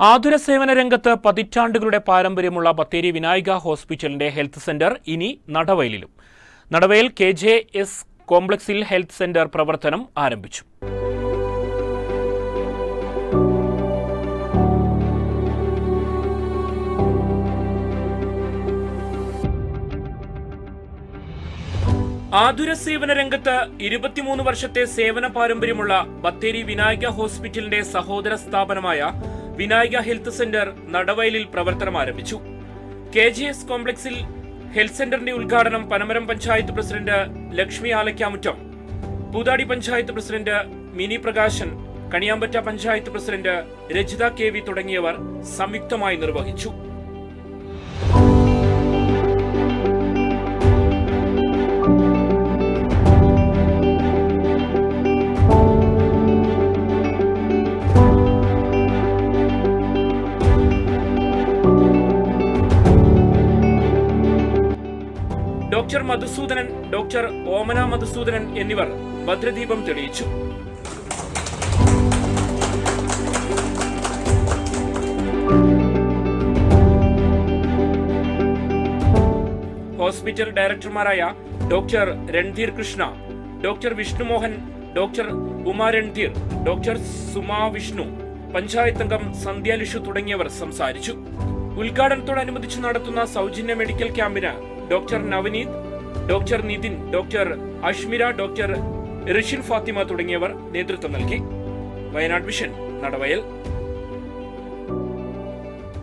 ആതുര സേവന രംഗത്ത് പതിറ്റാണ്ടുകളുടെ പാരമ്പര്യമുള്ള ബത്തേരി വിനായക ഹോസ്പിറ്റലിന്റെ ഹെൽത്ത് സെന്റർ ഇനി നടവയലിലും. നടവയൽ കെ ജെ എസ് കോംപ്ലക്സിൽ ഹെൽത്ത് സെന്റർ പ്രവർത്തനം ആരംഭിച്ചു. ആതുര സേവന രംഗത്ത് ഇരുപത്തിമൂന്ന് വർഷത്തെ സേവന പാരമ്പര്യമുള്ള ബത്തേരി വിനായക ഹോസ്പിറ്റലിന്റെ സഹോദര സ്ഥാപനമായ വിനായക ഹെൽത്ത് സെന്റർ നടവയലിൽ പ്രവർത്തനം ആരംഭിച്ചു. കെ ജി എസ് കോംപ്ലക്സിൽ ഹെൽത്ത് സെന്ററിന്റെ ഉദ്ഘാടനം Panamaram panchayat president Lakshmi Alakkamuttam Poothadi panchayat president Mini Prakashan Kaniyambetta panchayat president Rajitha K V തുടങ്ങിയവർ സംയുക്തമായി നിർവഹിച്ചു. ഡോക്ടർ മധുസൂദനൻ ഡോക്ടർ ഓമന മധുസൂദനൻ എന്നിവർ ഭദ്രദീപം തെളിയിച്ചു. Hospital ഡയറക്ടർമാരായ doctor Randheer Krishna doctor Vishnumohan doctor Uma Randheer doctor Suma Vishnu panchayat അംഗം സന്ധ്യ ലിഷു തുടങ്ങിയവർ സംസാരിച്ചു. ഉദ്ഘാടനത്തോടനുബന്ധിച്ച് നടത്തുന്ന സൗജന്യ മെഡിക്കൽ ക്യാമ്പിന് doctor Navaneeth doctor Nithin doctor Ashmira doctor Rishin Fathima തുടങ്ങിയവർ നേതൃത്വം നൽകി. വയനാട് മിഷൻ നടവയൽ.